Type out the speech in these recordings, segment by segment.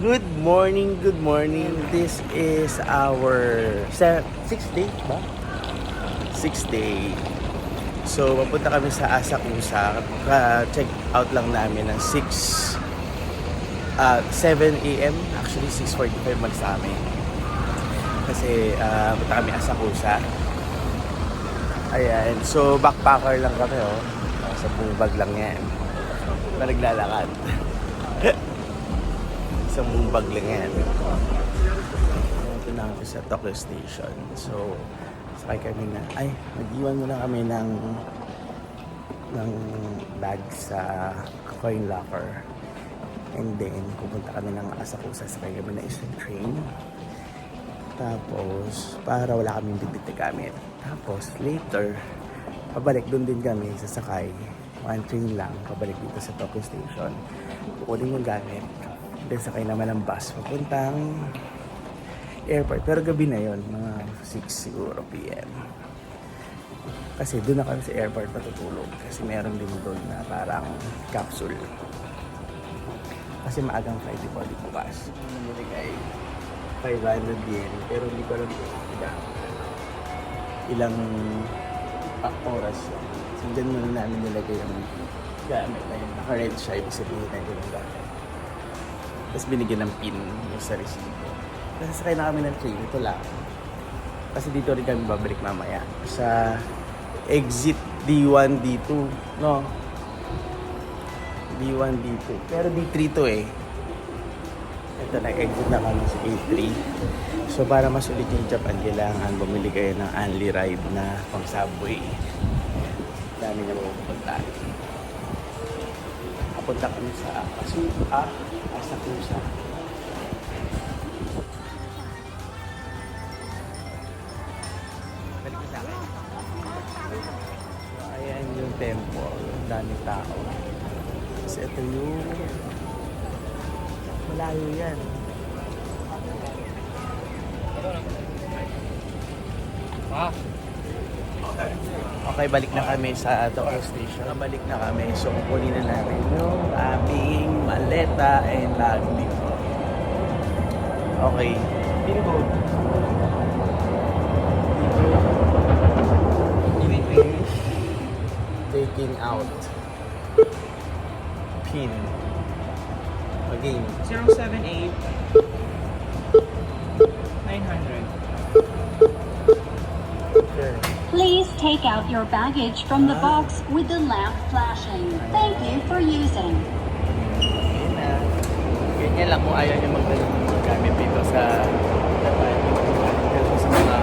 Good morning, good morning. This is our sixth day ba? Sixth day. So, papunta kami sa Asakusa. Ka-check out lang namin ng 6 uh, 7 a.m. Actually, 6.45 mag sa amin. Kasi uh, punta kami Asakusa. Ayan. So, backpacker lang kami, oh. Sa buong bag lang yan. Na naglalakad. Isang buong bag lang yan. Ito na kami sa Tokyo Station. So, sakay kami na, ay, nag-iwan muna kami ng ng bag sa coin locker. And then, pupunta kami ng Asakusa. Sakay kami na isang train. Tapos, para wala kaming bitbit na gamit. Tapos, later, pabalik doon din kami sasakay. One train lang, pabalik dito sa Tokyo Station. Kukunin yung gamit. Then, sakay naman ng bus papuntang airport. Pero gabi na yon mga 6 siguro PM. Kasi doon na kami sa airport matutulog. Kasi meron din doon na parang capsule. Kasi maagang di po di bukas. Namili kay 500 yen. Pero hindi ko alam ilang, ah, oras yun. So dyan muna namin nilagay yung gamit na yun. Naka-red siya. Ibig sabihin na yung gamit. Tapos binigyan ng pin yung sa resibo. Kasi sakay na kami ng train. Ito lang. Kasi dito rin kami babalik mamaya. Sa exit D1, D2. No? D1, D2. Pero D3 to eh. Ito nag-exit na kami sa A3. So para mas ulit yung Japan, kailangan bumili kayo ng only ride na pang subway. Dami na mapupunta. Kapunta kami sa Asuka, Asakusa. Balik ko sa akin. Ayan yung temple. Ang daming tao. Tapos ito yung... Malayo yan. Okay, balik na kami sa Tokyo Station. Balik na kami. So, kukunin na namin yung aming maleta and dito. Okay. Finish taking out pin. Again. 078 take out your baggage from the box with the lamp flashing. Thank you for using. Na. Ganyan lang kung ayaw niyo magdala ng gamit dito sa sa mga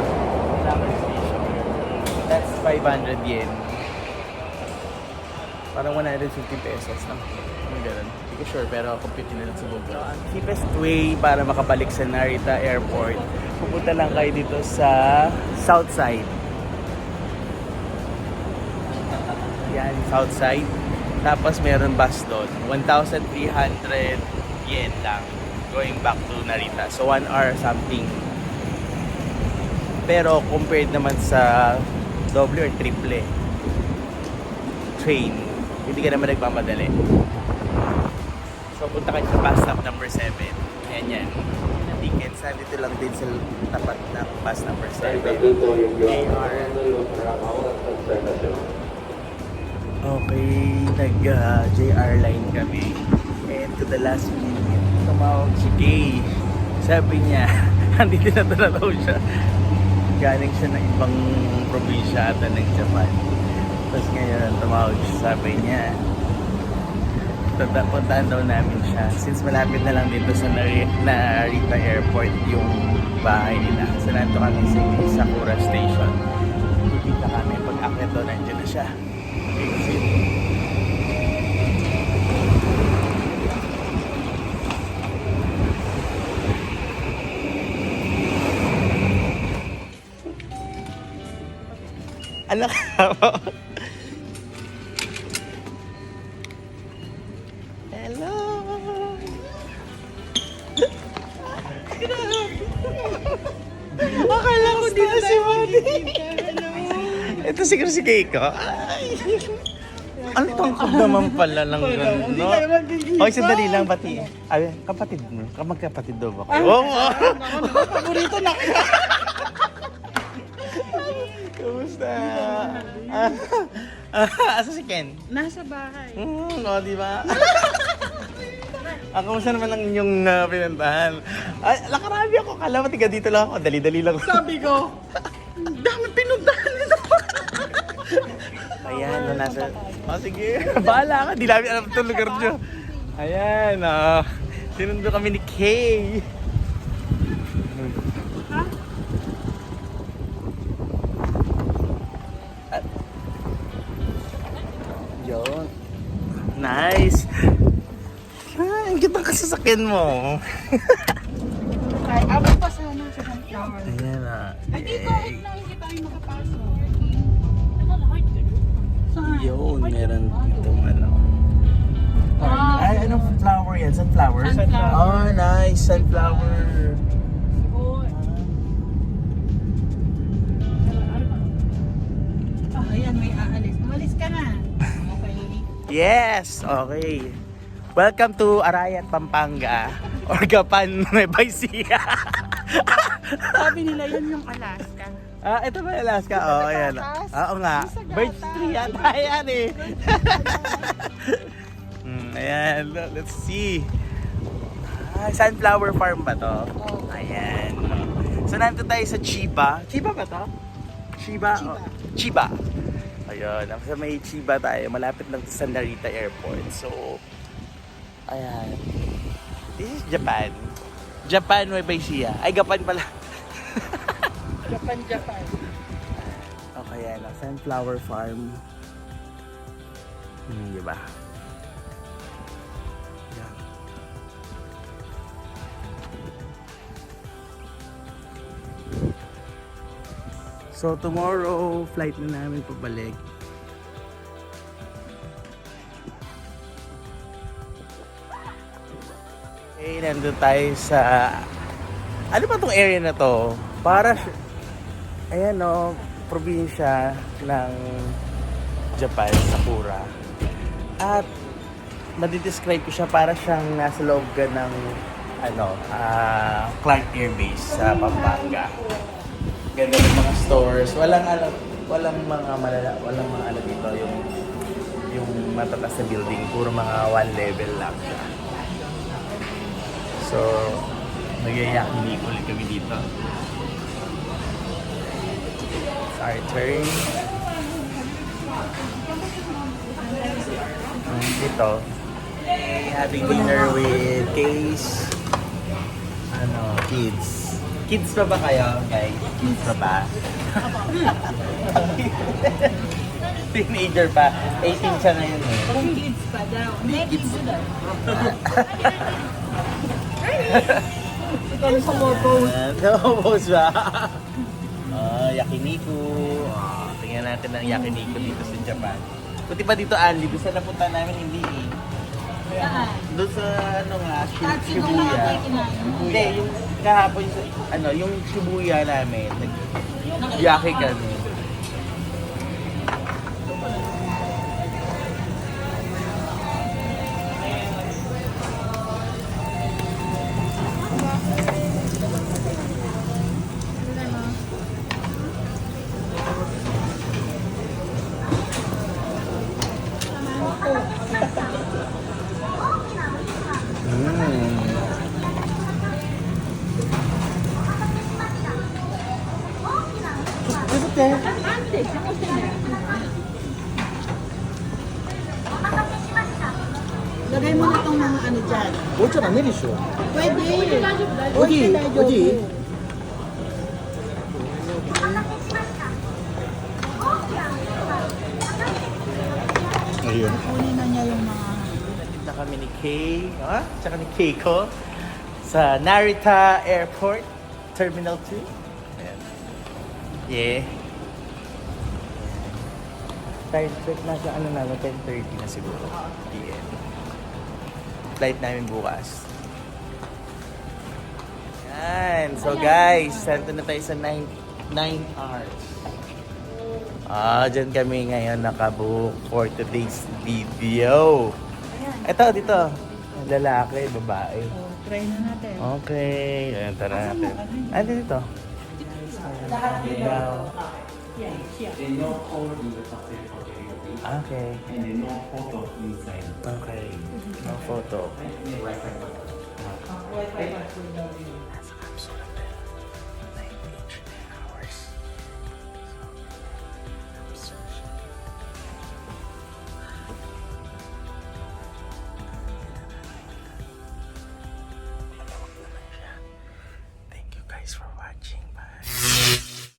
summer station. That's 500 yen. Parang 150 pesos lang. Ano ganun? Hindi ko sure pero compute nila sa Google. So, ang cheapest way para makabalik sa Narita Airport, pupunta lang kayo dito sa South Yan, South Side. Tapos meron bus doon. 1,300 yen lang going back to Narita. So 1 hour something. Pero compared naman sa doble or triple train, hindi ka naman nagmamadali. So punta kayo sa bus stop number 7. Yan yan. Na tickets. Nandito lang din sa tapat ng bus number 7. AR. Okay, nag uh, JR line kami. And to the last minute, tumawag si Kay. Sabi niya, andito na daw siya. Galing siya ng ibang probinsya ata ng Japan. Tapos ngayon, tumawag siya. Sabi niya, Punta- puntahan daw namin siya. Since malapit na lang dito sa Nari- Narita Airport yung bahay nila. So nandito kami sa Sakura Station. Pipita kami. Pag akit doon, nandiyan na siya. Anak mo. Hello. Akala ko dito si Mati. Ito siguro si Keiko. Ay. Ang tangkad naman pala ng gano'n, no? Okay, sandali lang, pati. Ay, kapatid mo. Magkapatid daw ba kayo? Oo! Paborito na kita. Kamusta? Ah, Asa si Ken? Nasa bahay. Hmm, o, di ba? Ah, kamusta naman ang inyong uh, pinuntahan? Ay, lakarami ako. Kala mo, tiga dito lang ako. Dali-dali lang. Sabi ko, dami. Ayan, na nasa... Oh, sige. Bahala ka. Di namin alam itong lugar nyo. Ayan, ah. sinundo kami ni Kay. Ah. Yun. Nice. Ah, ang ganda ka sasakyan mo. Ay, abot pa sana sa sunflower. Ayan ah. Ay, dito, Eh, na Yun, meron dito ano. Ay, anong flower yan? Sunflower? Sunflower. Oh, nice. Sunflower. Ah, ayan, may aalis. Umalis ka na. Yes, okay. Welcome to Arayat, Pampanga. Or Gapan, Nueva Ecija. Sabi nila yun yung Alaska. Ah, ito ba Alaska? Oo, oh, ayan. gatas. Oo nga. Gatas. tree yata yan eh. Hmm, ayan, let's see. Ah, sunflower farm ba to? Oo. Ayan. So, nandito tayo sa Chiba. Chiba ba to? Chiba? Chiba. Oh, Chiba. Ayun. Sa may Chiba tayo. Malapit lang sa Narita Airport. So, ayan. This is Japan. Japan, Nueva Ecija. Ay, Gapan pala. Japan, Japan. Okay, yan. Sunflower farm. Hmm, di ba? Yan. So, tomorrow, flight na namin pabalik. Okay, nandun tayo sa... Ano ba tong area na to? Para ayan no, probinsya ng Japan, Sakura. At nadidescribe ko siya para siyang nasa loob ng ano, ah, Clark Air Base sa Pampanga. Ganda ng mga stores. Walang ano, walang mga malala, walang mga ano dito yung yung matatas na building, puro mga one level lang siya. So, nagyayakinig ulit kami dito. Our turn. Mm, Dito, having dinner with Case, ano, kids. Kids pa ba kayo, guys? Kids pa ba? Teenager pa. 18 siya ngayon eh. Kung kids pa daw. May kids daw. Ikaw sa. Uh, Naubos ba? Yakiniku. Ah, tingnan natin ang yakiniku dito sa Japan. Buti pa dito, Anli. Doon sa napunta namin, hindi eh. Saan? Doon sa, ano nga, sino Shibuya. Hindi, yung kahapon sa, ano, yung Shibuya namin. Nag-yaki kami. Ocho na, nilisyo. Pwede. Oji, oji. Ayun. Kunin na niya yung mga... Punta kami ni Kay, ah, tsaka ni Keiko sa Narita Airport, Terminal 2. Ayan. Yeah. Time check na sa ano na, 10.30 na siguro. PM. Flight namin bukas. Yan. So guys, nandito na tayo sa 9 9 hours. Ah, dyan kami ngayon nakabook for today's video. Ito, dito. Lalaki, babae. Oh, try na natin. Okay, ayan, tara natin. Ah, dito. Daw. Okay. And then no photo inside. Okay. No photo. Wi-Fi. Wi-Fi.